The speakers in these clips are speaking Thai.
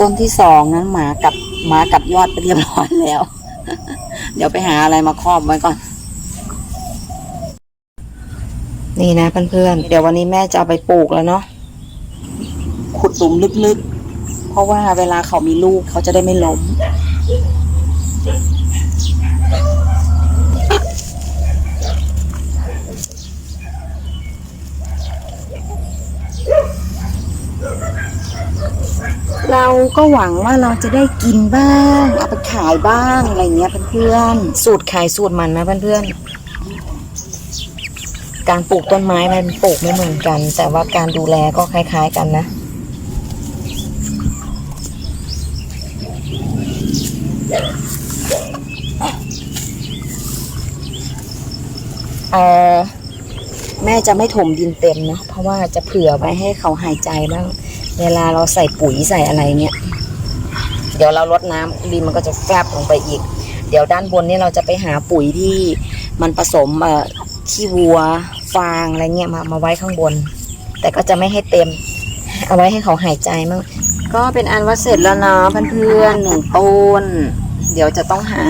ต้นที่สองนั้นหมากับหมากับยอดไปเรียบร้อยแล้ว เดี๋ยวไปหาอะไรมาครอบไว้ก่อน นี่นะเพื่อนๆเดี๋ยววันนี้แม่จะเอาไปปลูกแล้วเนาะขุดหลุมลึกๆ เพราะว่าเวลาเขามีลูกเขาจะได้ไม่ล้ม เราก็หวังว่าเราจะได้กินบ้างเอาไปขายบ้างอะไรเงี้ยเพื่อนๆสูตรขายสูตรมันนะเพื่อนๆการปลูกต้นไม้มันปลูกไม่เหมือนกัน แต่ว่าการดูแลก็คล้าย ๆ กันนะเออ ม่จะไม่ถมดินเต็มนะเพราะว่าจะเผื่อไว้ให้เขาหายใจบ้าง เวลาเราใส่ปุ๋ยใส่อะไรเนี่ย เดี๋ยวเราลดน้ำดินมันก็จะแฟบลงไปอีก เดี๋ยวด้านบนนี่เราจะไปหาปุ๋ยที่มันผสมเอ่อขี้วัวฟางอะไรเงี้ยมามาไว้ข้างบน แต่ก็จะไม่ให้เต็ม เอาไว้ให้เขาหายใจมั่งก็เป็นอันว่าเสร็จแล้วนะเพื่อนๆหนึ่งต้น เดี๋ยวจะต้องหา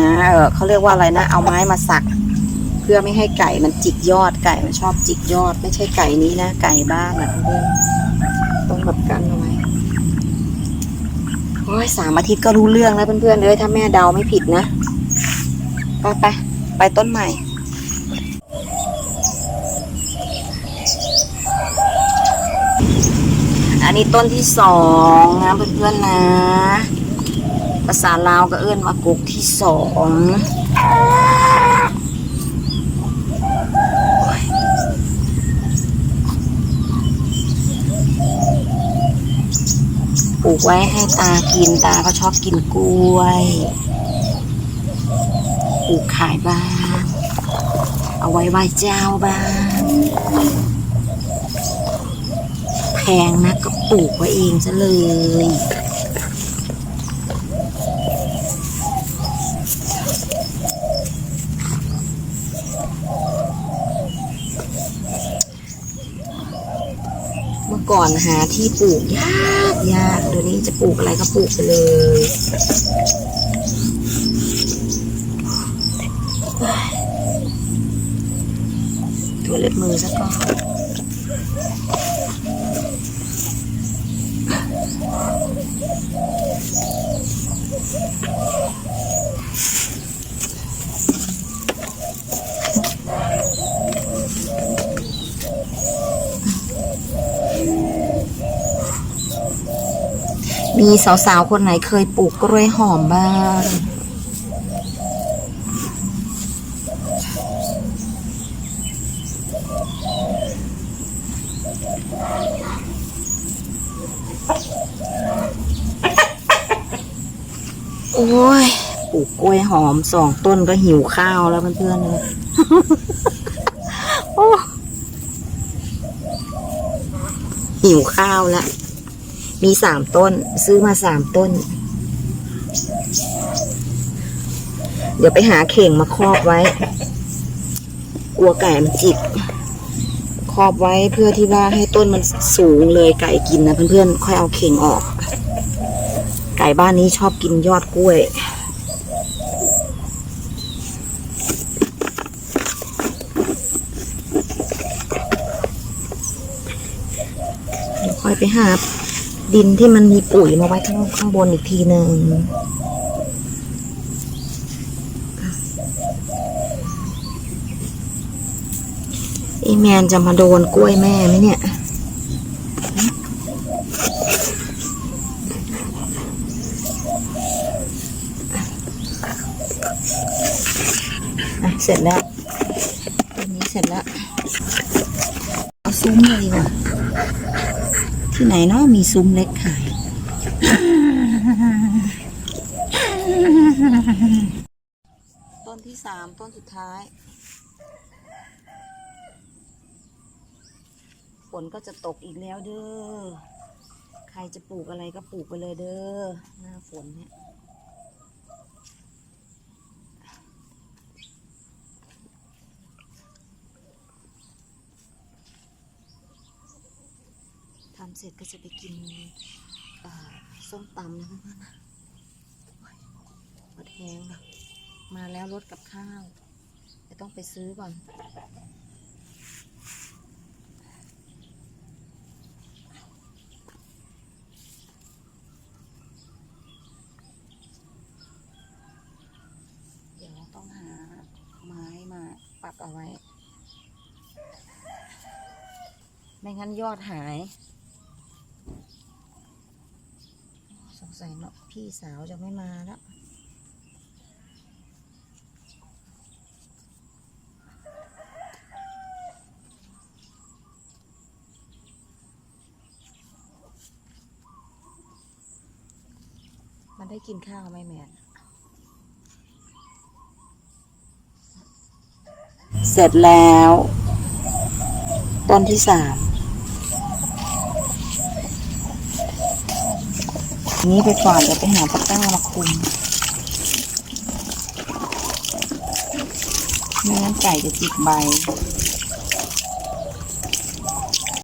เขาเรียกว่าอะไรนะ เอาไม้มาสัก เพื่อไม่ให้ไก่มันจิกยอดไก่มันชอบจิกยอด ไม่ใช่ไก่นี้นะ ไก่บ้านนะเพื่อนต้องแบบกันเอาไว้โอ้ยสามอาทิตย์ก็รู้เรื่องแล้วเพื่อนๆเลยถ้าแม่เดาไม่ผิดนะไปไปไปต้นใหม่อันนี้ต้นที่สองนะเพื่อนๆนะ ภาษาลาวก็เอื้อนว่ากุกที่สอง ปลูกไว้ให้ตากินตาก็ชอบกินกล้วยปลูกขายบ้าง เอาไว้ไหว้เจ้าบ้างแพงนะก็ปลูกไว้เองซะเลย ก่อนหาที่ปลูกยากยากเดี๋ยวนี้จะปลูกอะไรก็ปลูกไปเลยตัวเล็บมือซะก่อน มีสาวๆ คนไหนเคยปลูกกล้วยหอมบ้าง โอ้ย ปลูกกล้วยหอมสองต้นก็หิวข้าวแล้วเพื่อนๆเลยหิวข้าวแล้ว มีสามต้น ซื้อมาสามต้น เดี๋ยวไปหาเข่งมาครอบไว้ กลัวไก่มันจิกครอบไว้เพื่อที่ว่าให้ต้นมันสูงเลยไก่กินนะเพื่อนๆค่อยเอาเข่งออก ไก่บ้านนี้ชอบกินยอดกล้วยเดี๋ยวค่อยไปหา ดินที่มันมีปุ๋ยมาไว้ข้างข้างบนอีกทีหนึ่งไอแมนจะมาโดนกล้วยแม่ไหมเนี่ย เสร็จแล้วตัวนี้เสร็จแล้ว เอาซุ้มเลยดีกว่า ที่ไหนเนาะมีซุ้มเล็กขาย ต้นที่สามต้นสุดท้าย ฝนก็จะตกอีกแล้วเด้อ ใครจะปลูกอะไรก็ปลูกไปเลยเด้อ หน้าฝนเนี่ย ทำเสร็จก็จะไปกินส้มตำนะคะหมดแห้งค่ะมาแล้วรถกับข้าวจะต้องไปซื้อก่อนเดี๋ยวต้องหาไม้มาปักเอาไว้ ไม่งั้นยอดหาย สงสัยเนาะพี่สาวจะไม่มาแล้วมันได้กินข้าวไหมแมนเสร็จแล้ว ต้นที่สาม นี้ไปก่อนเดี๋ยวไปหาตะกร้ามาคุมไม่งั้นไก่จะจิกใบ